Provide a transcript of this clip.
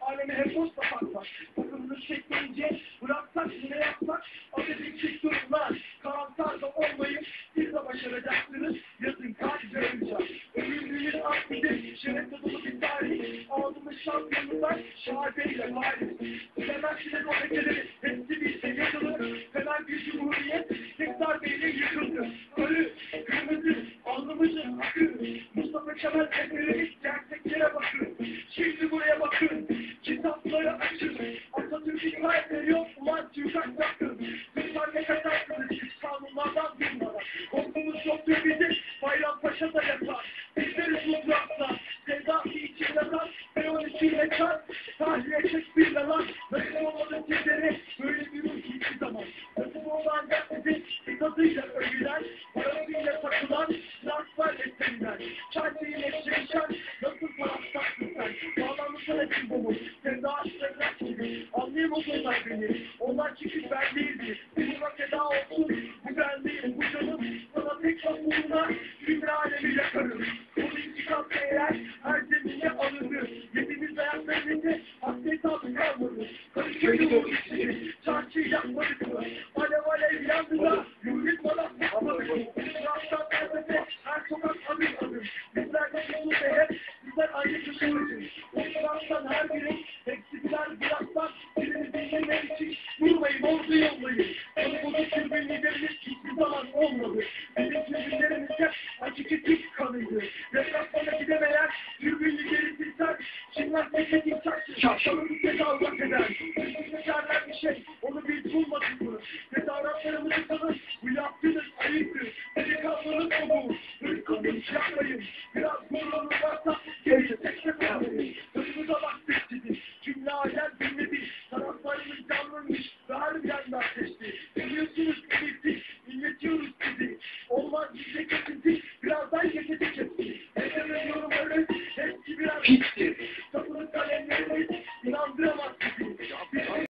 aleme hep boş kapatsak. Takımınız çekmeyince bıraksak yine yapsak. Ateşin çift Başaracaksınız. Yazın kalp görünce. Ölümlüğün aklıydı. Şerefle dolu bir tarih. Ağzımız şampiyonluklar. Şahabeyle Paris. Bilemezsiniz o lekeleri. Hepsi bizde yazılı. Fener bir cumhuriyet. Tek darbeyle yıkıldı. Ölü, kırmızı, alnımızın akı. Mustafa Kemal Efe'nin gerçeklere bakın. Şimdi buraya bakın. Kitapları açın. Atatürk'ün kalp veriyor. Ulan Türk'ün yakın. Lütfen ne durmadan. Yoktur bizim. Bayrampaşa da yatar. Bizleri mutrakta. Sevdası için yatar. Ve on içiyle çar. Tahliye çek bir lan. Nasıl olmadı sizleri. Böyle bir ruh hiçbir zaman. Nasıl oldu ancak sizin tadıyla övülen. Parasıyla takılan. Transfer etlerinden. Çarpıyla şeşen. Nasıl parastaksın sen. Bağlanmışlar hepsi bomuz. Sevda aşklarına gibi. Anlayamazlar beni. Onlar çıkıp ben değildi. Buna feda olsun. Bu ben değilim. Bu canım. Uğruna. Cümle alemi yakarım. Bunu intikam eğer her zemine alındı. Yediğimiz ayaklarını hasret altı kalmadı. Karışık yolu içini. Çarşıyı yapmadık mı? Alev alev yandı da. Yürüt bana yapmadık mı? Rasttan nefese her sokak adım adım. Bizlerden yolu ve hep bizler aynı kuşamızız. Rasttan her biri hepsi birer birazdan birini dinlemek için durmayın ordu yollayın. Hiçbir zaman olmadı. Bizim hep hakiki Türk kanıydı. Deplasmana gidemeyen türbinlileri silsen Çinler teşekkür çaksın. Şapşalımız tezahürat eder. Düşünürler bir şey onu biz bulmadık mı? Tezahüratlarımızı tanır. Bu yaptığınız ayıptır. Delikanlının konuğu. Hırkımız yapmayın. Biraz gururunuz varsa geri teklif etmeyin. Önümüze baktık sizi. Cümle alem dinledi. Taraflarımız canlıymış. Ve harbiden ateşti. fixed